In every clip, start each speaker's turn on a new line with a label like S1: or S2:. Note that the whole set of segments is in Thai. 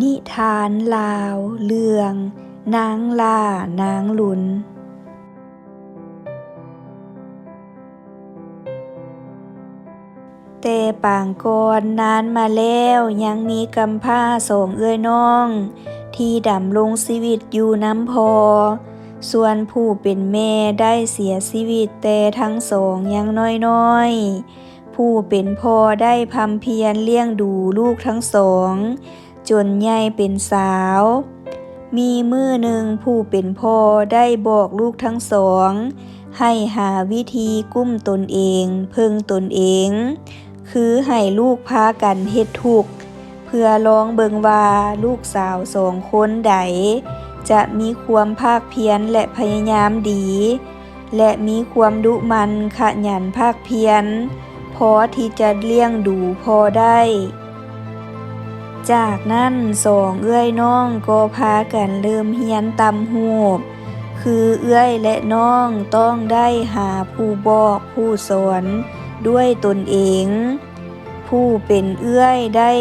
S1: นิทานลาวเรื่อง นางล่านางลุน แต่ปางก่อนนานมาแล้วยังมีกำพ้าสองเอื้อยน้อง ที่ดำรงชีวิตอยู่น้ำพอ ส่วนผู้เป็นแม่ได้เสียชีวิตแต่ทั้งสองยังน้อยๆ ผู้เป็นพ่อได้พำเพียรเลี้ยงดูลูกทั้งสอง จนใหญ่เป็นสาว มีมือหนึ่งผู้เป็นพ่อได้บอกลูกทั้งสอง ให้หาวิธีกุ้มตนเอง เพิ่งตนเอง คือให้ลูกพากันเฮ็ดทุกข์เพื่อลองเบิงว่าลูกสาวสองคนใด จะมีความภาคเพียรและพยายามดี และมีความดุมันขยันภาคเพียรพอที่จะเลี้ยงดูพอได้ จากนั้นสองเอื้อยน้องก็พากันเริ่มเฮียนตำหูบคือเอื้อยและน้องต้องได้หาผู้บอกผู้สอนด้วยตนเอง ผู้เป็นเอื้อยได้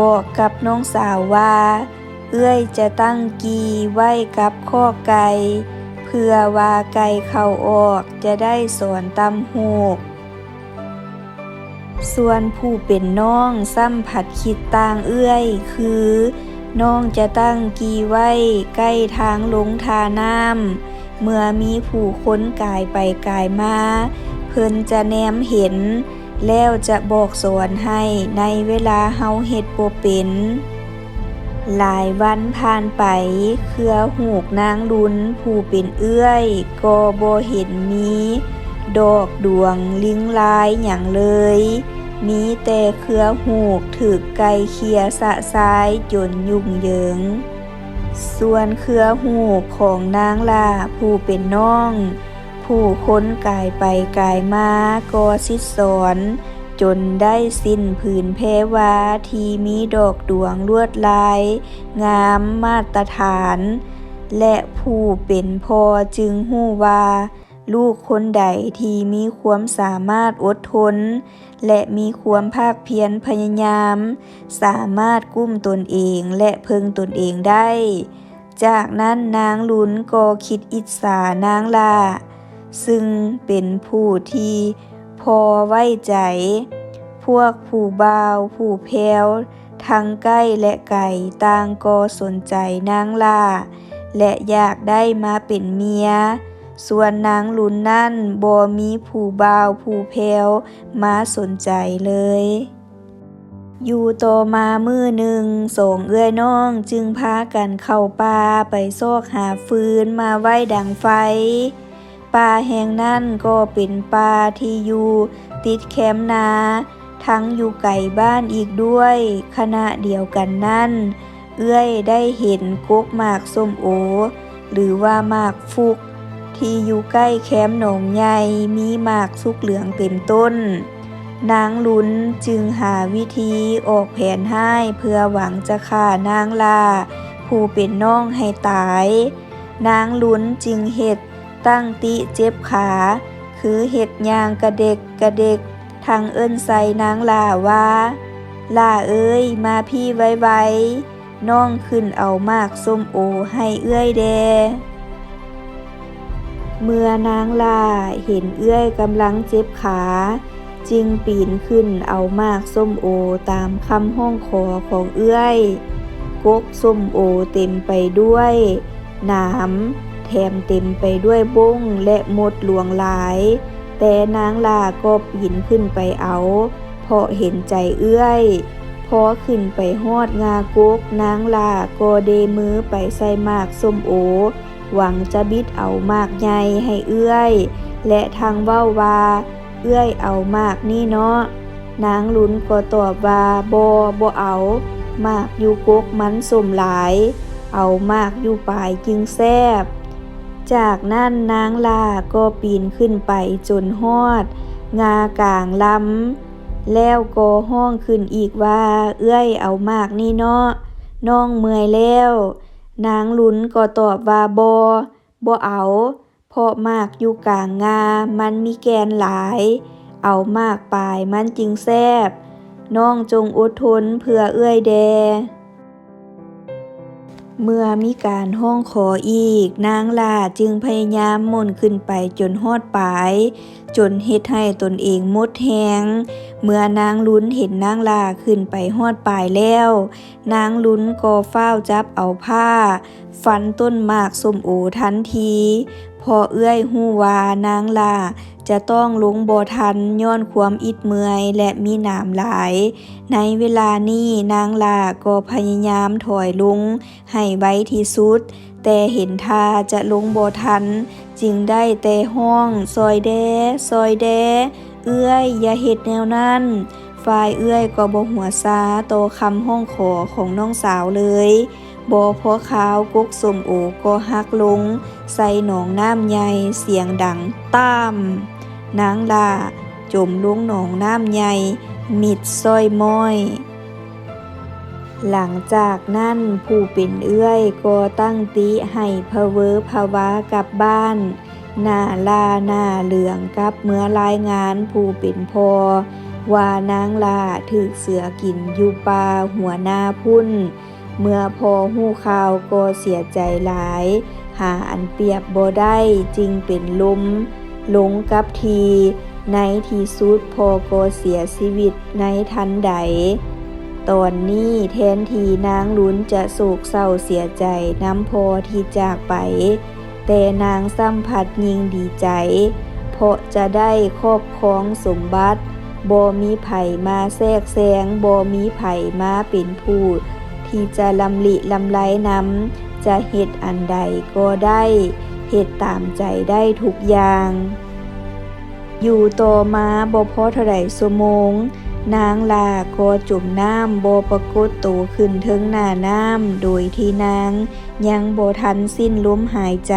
S1: บอกกับน้องสาวว่า เอื้อยจะตั้งกีไว้กับข้อไก่เพื่อว่าไก่เข้าออกจะได้สอนตำหูก ส่วนผู้เป็นน้องซ้ำผัดคิดต่างเอื้อย คือน้องจะตั้งกีไว้ใกล้ทางลงทาน้ำเมื่อมีผู้ค้นกายไปกายมา เพิ่นจะแนมเห็น แล้วจะบอกสอนให้ในเวลาเฮาเฮ็ดบ่เป็นหลายวันผ่านไป เครือหูกนางลุนผู้เป็นเอื้อยก็บ่เห็นมี ดอกดวงลิงลายอย่างเลย มีแต่เครือหูกถึกไกลเคียสะสายจนยุ่งเหยิง ส่วนเครือหูกของนางลาผู้เป็นน้อง ผู้ค้นกายไปกายมาก็สิสอนจนได้สิ้นผืนเพวาที่มีดอกดวงลวดลาย งามมาตรฐาน และผู้เป็นพอจึงหู้ว่า ลูกคนใดที่มีความสามารถอดทน และมีความภาคเพียรพยายาม สามารถกุ้มตนเองและเพึงตนเองได้ จากนั้นนางลุนก็คิดอิจฉานางลาซึ่งเป็นผู้ที่พอไว้ใจ พวกผู้บ่าว ผู้แพรวทั้งใกล้และไกลต่างก็สนใจนางลาและอยากได้มาเป็นเมีย ส่วนนางลุนนั่นบ่มีผู้บ่าวผู้แพวมาสนใจเลย อยู่ต่อมามือหนึ่งสองเอื้อยน้องจึงพากันเข้าป่าไปซอกหาฟืนมาไว้ดังไฟป่าแห่งนั่นก็เป็นป่าที่อยู่ติดแคมป์นา ทั้งอยู่ไก่บ้านอีกด้วย ขณะเดียวกันนั่นเอื้อยได้เห็นกุกหมากส้มโอ หรือว่าหมากฟุก ที่อยู่ใกล้แคมป์หนองใหญ่มีหมากสุกเหลืองเต็มต้น นางลุนจึงหาวิธีออกแผนให้เพื่อหวังจะฆ่านางลาผู้เป็นน้องให้ตาย นางลุนจึงเห็ดตั้งติเจ็บขา คือเห็ดยางกระเด็กกระเด็กทางเอิ้นใส่นางลาว่าลาเอ้ยมาพี่ไวๆน้องขึ้นเอามากส้มโอให้เอื้อยแด เมื่อนางลาเห็นเอื้อยกำลังเจ็บขา จึงปีนขึ้นเอามากส้มโอตามคำห้องขอของเอื้อยกกส้มโอเต็มไปด้วยหนามแถมเต็มไปด้วยบงและมดหลวงหลาย แต่นางลาก็ปีนขึ้นไปเอา เพราะเห็นใจเอื้อยพอขึ้นไปฮอดงากกนางลาก็เดมือไปใส่มากส้มโอ หวังจะบิดเอามากใหญ่ให้เอื้อย และทางเว้าว่า เอื้อยเอามากนี่เนาะนางลุนก็ตอบว่าบบ่เอา มากอยู่กกมันสมหลาย เอามากอยู่ปลายจึงแซบ จากนั้นนางลาก็ปีนขึ้นไปจนฮอด งากลางลำแล้วก็ห้องขึ้นอีกว่า เอื้อยเอามากนี่เนาะน้องเมื่อยแล้ว นางลุนก็ตอบว่าบบ่เอา เพราะมากอยู่กลางงา มันมีแกนหลาย เอามากปลายมันจึงแซบ น้องจงอดทนเพื่อเอื้อยแด เมื่อมีการห้องขออีก นางลาจึงพยายามม่นขึ้นไปจนฮอดปลาย จนเฮ็ดให้ตนเองมดแฮงเมื่อนางลุ้นเห็นนางลาขึ้นไปฮอดปลายแล้ว นางลุ้นก็เฝ้าจับเอาผ้า ฟันต้นหมากส้มโอทันที พอเอื้อยหูวานางลา จะต้องลงบ่ทันย้อนความอิดเมื่อยและมีหนามหลาย ในเวลานี้นางลาก็พยายามถอยลงให้ไวที่สุด แต่เห็นท่าจะลงบ่ทัน จึงได้แต่ห้องซอยแดซอยแด เอื้อยอย่าเฮ็ดแนวนั้นฝ่ายเอื้อยก็บ่หัวซาโตคำห้องขอของน้องสาวเลยบ่พอขาวกุกสมโอก็หักลง ใส่หนองน้ำใหญ่เสียงดังตาม นางลาจมลงหนองน้ำใหญ่ มิดซ้อยม้อย หลังจากนั้นผู้เป็นเอื้อยก็ตั้งติให้พะเวอภาวะกลับบ้าน หน้าลาหน้าเหลืองกับเมื่อรายงานผู้เป็นพอว่านางลาถึกเสือกินอยู่ป่าหัวหน้าพุ่น เมื่อพอหู้ข่าวก็เสียใจหลาย หาอันเปียบบ่ได้จึงเป็นลม หลงกับทีในที่สุดพอก็เสียชีวิตในทันใด ตอนนี้แทนทีนางลุ้นจะโศกเศร้าเสียใจน้ำพอที่จากไป แต่นางสัมผัสยิ่งดีใจ เพราะจะได้ครอบครองสมบัติบ่มีไผมาแทรกแซงบ่มีไผมาเป็นผู้ที่จะลำลิลำไรนำจะเฮ็ดอันใดก็ได้ เฮ็ดตามใจได้ทุกอย่าง อยู่ต่อมาบ่พอเท่าใดชั่วโมง นางลาก็จุ่มน้ำบ่ปรากฏโตวขึ้นเทิงหน้าน้ำโดยที่นาง ยังบ่ทันสิ้นลมหายใจ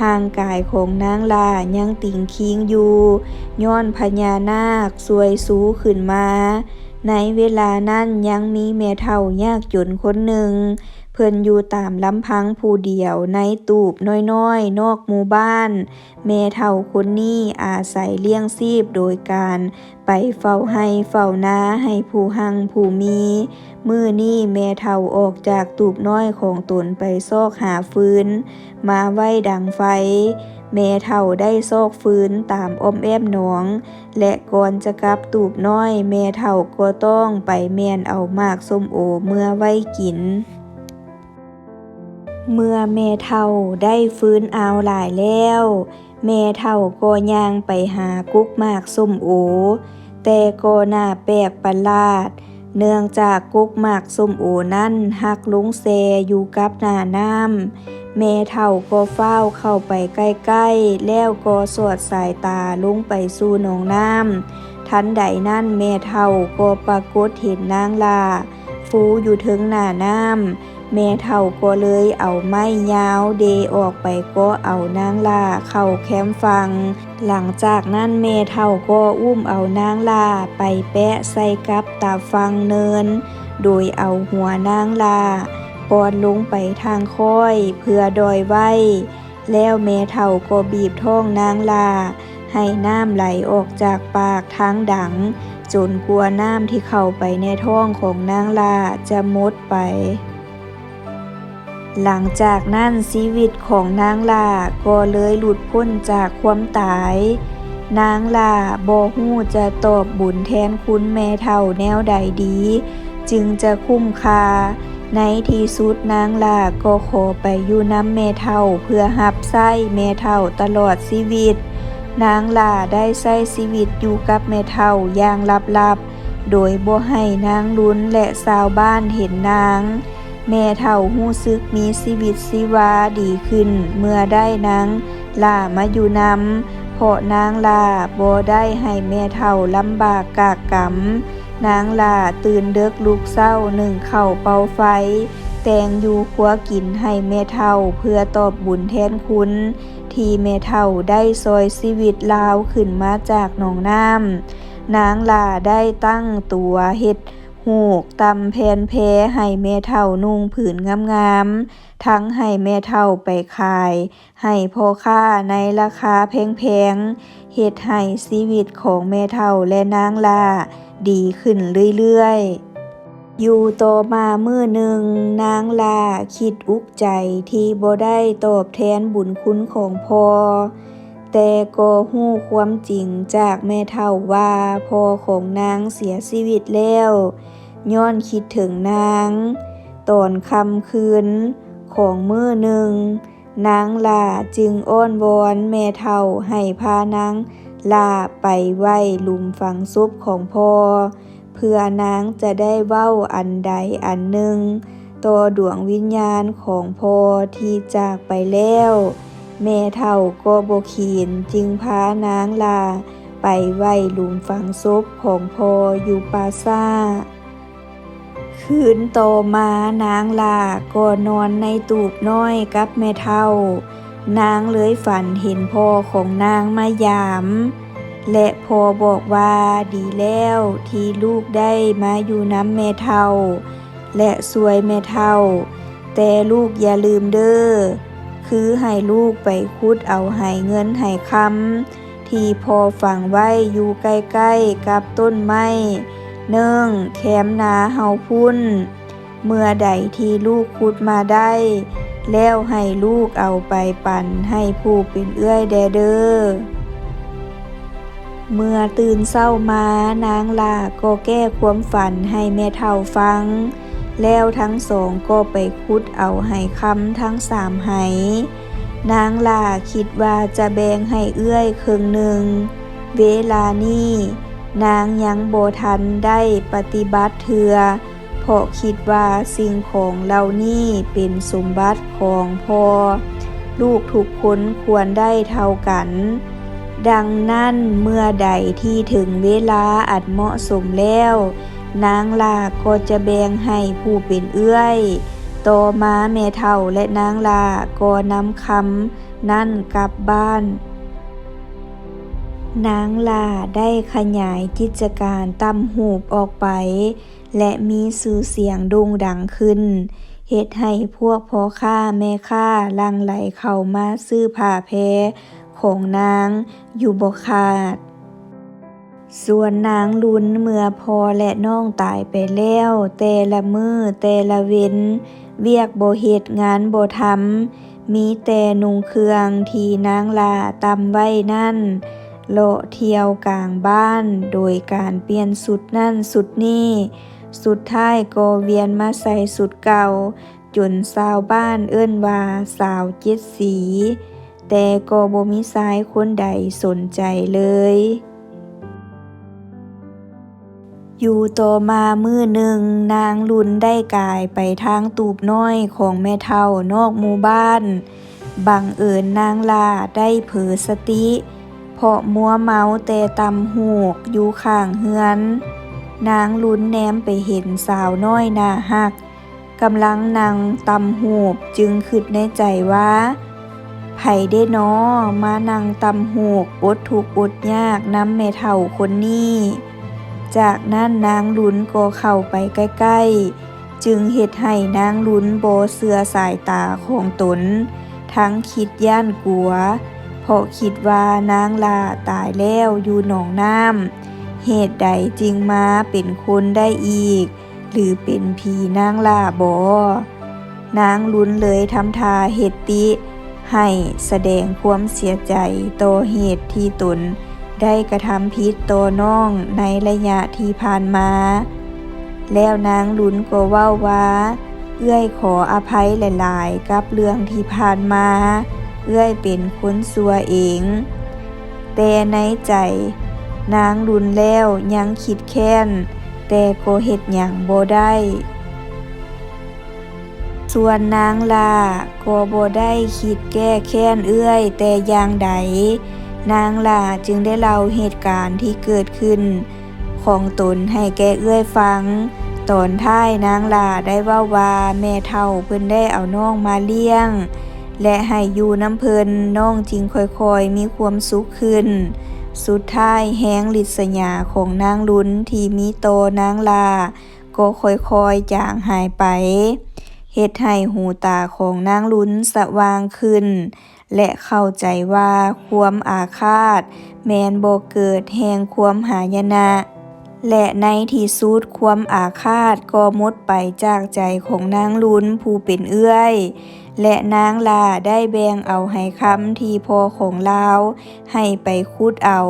S1: ห่างกายของนางลายังติ่งคิงอยู่ย้อนพญานาคสวยสูขึ้นมาในเวลานั้นยังมีแม่เฒ่ายากจนคนหนึ่ง เพิ่นอยู่ตามลำพังผู้เดียวในตูบน้อยๆ นอกหมู่บ้าน แม่เฒ่าคนนี้อาศัยเลี้ยงชีพโดยการไปเฝ้าให้เฝ้านาให้ผู้หังผู้มี มื้อนี้แม่เฒ่าออกจากตูบน้อยของตนไปซอกหาฟืน มาไว้ดังไฟแม่เฒ่าได้ซอกฟื้นตามอ้อมแอมหนอง และก่อนจะกลับตูบน้อย แม่เฒ่าก็ต้องไปแม่นเอามากส้มโอเมื่อไว้กิน เมื่อแม่เฒ่าได้ฟื้นเอาหลายแล้ว แม่เฒ่าก็ย่างไปหากุกมากส้มโอแต่ก็น่าแปลกประหลาด เนื่องจากกุกมากส้มโอนั้นหักลุงแซอยู่กับหน้าน้ำแม่เฒ่าก็เฝ้าเข้าไปใกล้ๆ แล้วก็สอดสายตาลุงไปสู่หนองน้ำทันใดนั้นแม่เฒ่าก็ปรากฏเห็นนางลาฟูอยู่ถึงหน้าน้ำ แม่เฒ่าก็เลยเอาไม้ยาวเดออกไปก็เอานางลาเข้าแคมฟัง หลังจากนั้นแม่เฒ่าก็อุ้มเอานางลาไปแปะใส่กับตาฟังเนิน โดยเอาหัวนางลาปอนลงไปทางค่อยเพื่อดอยไว้ แล้วแม่เฒ่าก็บีบท้องนางลาให้น้ำไหลออกจากปากทางดัง จนกลัวน้ำที่เข้าไปในท้องของนางลาจะมดไป หลังจากนั้นชีวิตของนางลาก็เลยหลุดพ้นจากความตาย นางลาบ่ฮู้จะตอบบุญแทนคุณแม่เฒ่าแนวใดดี จึงจะคุ้มค่า ในที่สุดนางลาก็ขอไปอยู่น้ำแม่เฒ่าเพื่อหับไส้แม่เฒ่าตลอดชีวิต นางลาได้ใช้ชีวิตอยู่กับแม่เฒ่าอย่างลับๆ โดยบ่ให้นางลุ้นและชาวบ้านเห็นนาง แม่เฒ่ารู้สึกมีชีวิตชีวาดีขึ้น เมื่อได้นางลามาอยู่นำเพราะนางลาบ่ได้ให้แม่เฒ่าลำบากกากกำนางลาตื่นเดึกลุกเศร้าหนึ่งเข่าเป่าไฟ แต่งอยู่ครัวกินให้แม่เฒ่าเพื่อตอบบุญแทนคุณ ที่แม่เฒ่าได้ซอยชีวิตลาวขึ้นมาจากหนองน้ำนางลาได้ตั้งตัวเฮ็ด หูกตำแผนแพให้แม่เฒ่านุ่งผืนงามๆ ทั้งให้แม่เฒ่าไปขาย ให้พ่อค้าในราคาแพงๆเฮ็ดให้ชีวิตของแม่เฒ่าและนางลาดีขึ้นเรื่อยๆอยู่ต่อมามื้อหนึ่ง นางลาคิดอุกใจที่บ่ได้ตอบแทนบุญคุณของพ่อ แต่ก็รู้ความจริงจากแม่เฒ่าว่าพ่อของนางเสียชีวิตแล้วย้อนคิดถึงนาง ตอนค่ำคืนของมื้อหนึ่ง นางลาจึงอ้อนวอนแม่เฒ่าให้พานางลาไปไหว้หลุมฝังศพของพ่อ เพื่อนางจะได้เว้าอันใดอันหนึ่งต่อดวงวิญญาณของพ่อที่จากไปแล้ว แม่เฒ่าก็บขีนจึงพานางลา ไปไหว้หลุมฝังศพของพออยู่ปราสาคืนต่อมานางลาก็นอนในตูบน้อยกับแม่เฒ่า นางเลยฝันเห็นพ่อของนางมายาม และพอบอกว่าดีแล้วที่ลูกได้มาอยู่น้ำแม่เฒ่า และสวยแม่เฒ่า แต่ลูกอย่าลืมเด้อ คือให้ลูกไปคุดเอาไหเงินไหคำที่พอฝังไว้อยู่ใกล้ๆกับต้นไม้เนื่องแคมนาเฮาพุ่น เมื่อใดที่ลูกคุดมาได้ แล้วให้ลูกเอาไปปั่นให้ผู้เป็นเอื้อยแดเด้อเมื่อตื่นเศร้ามานางลาก็แก้ความฝันให้แม่เฒ่าฟัง แล้วทั้งสองก็ไปคุดเอาไหคำทั้งสามไหนางลาคิดว่าจะแบ่งให้เอื้อยครึ่งหนึ่ง เวลานี้นางยังโบทันได้ปฏิบัติเถือเพราะคิดว่าสิ่งของเหล่านี้เป็นสมบัติของพ่อ ลูกทุกคนควรได้เท่ากัน ดังนั้นเมื่อใดที่ถึงเวลาอันเหมาะสมแล้ว นางลาก็จะแบ่งให้ผู้เป็นเอื้อย ต่อมาแม่เฒ่าและนางลาก็นำคำนั่นกลับบ้านนางลาได้ขยายกิจการตำหูบออกไป และมีชื่อเสียงโด่งดังขึ้นเฮ็ดให้พวกพ่อค้าแม่ค้าลังไหลเข้ามาซื้อผ้าแพรของนางอยู่บ่ขาด ส่วนนางลุนเมื่อพอและน้องตายไปแล้ว แต่ละมือแต่ละเว้น เวียกบ่เฮ็ดงานโบทำมีแต่นุงเครื่องที่นางลาตำไว้นั่นเลาะเที่ยวกลางบ้าน โดยการเปลี่ยนสุดนั่นสุดนี่ สุดท้ายก็เวียนมาใส่สุดเก่า จนชาวบ้านเอิ้นว่าสาวเจ็ดสี แต่ก็บ่มีชายคนใดสนใจเลย อยู่ต่อมามื้อหนึ่งนางลุนได้กายไปทางตูบน้อยของแม่เฒ่านอกหมู่บ้าน บังเอิญนางลาได้เผลอสติ เพราะมัวเมาแต่ตำหูกอยู่ข้างเฮือน นางลุ้นแนมไปเห็นสาวน้อยนาฮักกำลังนั่งตำหูบจึงคิดในใจว่าไผได้น้อมานั่งตำหูกอดทุกอดยากน้ำแม่เฒ่าคนนี้ จากนั้นนางลุ้นก็เข้าไปใกล้ๆ จึงเฮ็ดให้นางลุ้นบ่เชื่อสายตาของตน ทั้งคิดย่านกลัว เพราะคิดว่านางลาตายแล้วอยู่หนองน้ำเหตุใดจึงมาเป็นคนได้อีก หรือเป็นผีนางลาบอนางลุ้นเลยทำทาเหตุติ ให้แสดงความเสียใจต่อเหตุที่ตน ได้กระทำผิดต่อน้องในระยะที่ผ่านมา แล้วนางลุนก็เว้าว่าเอื้อยขออภัยหลาย ๆ กับเรื่องที่ผ่านมา เอื้อยเป็นคนซัวเอง แต่ในใจ นางรุนแล้วยังคิดแค้น แต่ก็เฮ็ดหยังบ่ได้ ส่วนนางลาก็บ่ได้คิดแก้แค้นเอื้อยแต่อย่างใด นางลาจึงได้เล่าเหตุการณ์ที่เกิดขึ้น ของตนให้แกเอื้อยฟัง ตอนท้ายนางลาได้ว้าว่าแม่เฒ่าเพิ่นได้เอาน้องมาเลี้ยง และให้อยู่น้ำเพิ่นน้องจึงค่อยๆมีความสุขขึ้น สุดท้ายแห้งลิษยาของนางลุ้นที่มีโตนางลาก็ค่อยๆจางหายไป เฮ็ดให้หูตาของนางลุ้นสว่างขึ้น และเข้าใจว่าความอาฆาต แม้นบ่เกิดแห่งความหายนะ และในที่สุดความอาฆาตก็มดไปจากใจของนางลุนผู้เป็นเอื้อย และนางลาได้แบ่งเอาไหคำที่พอของลาว ให้ไปคุดเอา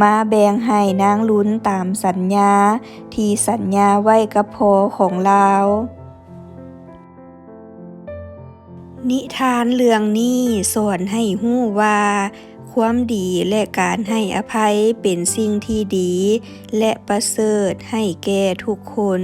S1: มาแบ่งให้นางลุนตามสัญญา ที่สัญญาไว้กับพอของลาว นิทานเรื่องนี้สอนให้ฮู้ว่า ความดีและการให้อภัยเป็นสิ่งที่ดี และประเสริฐให้แก่ทุกคน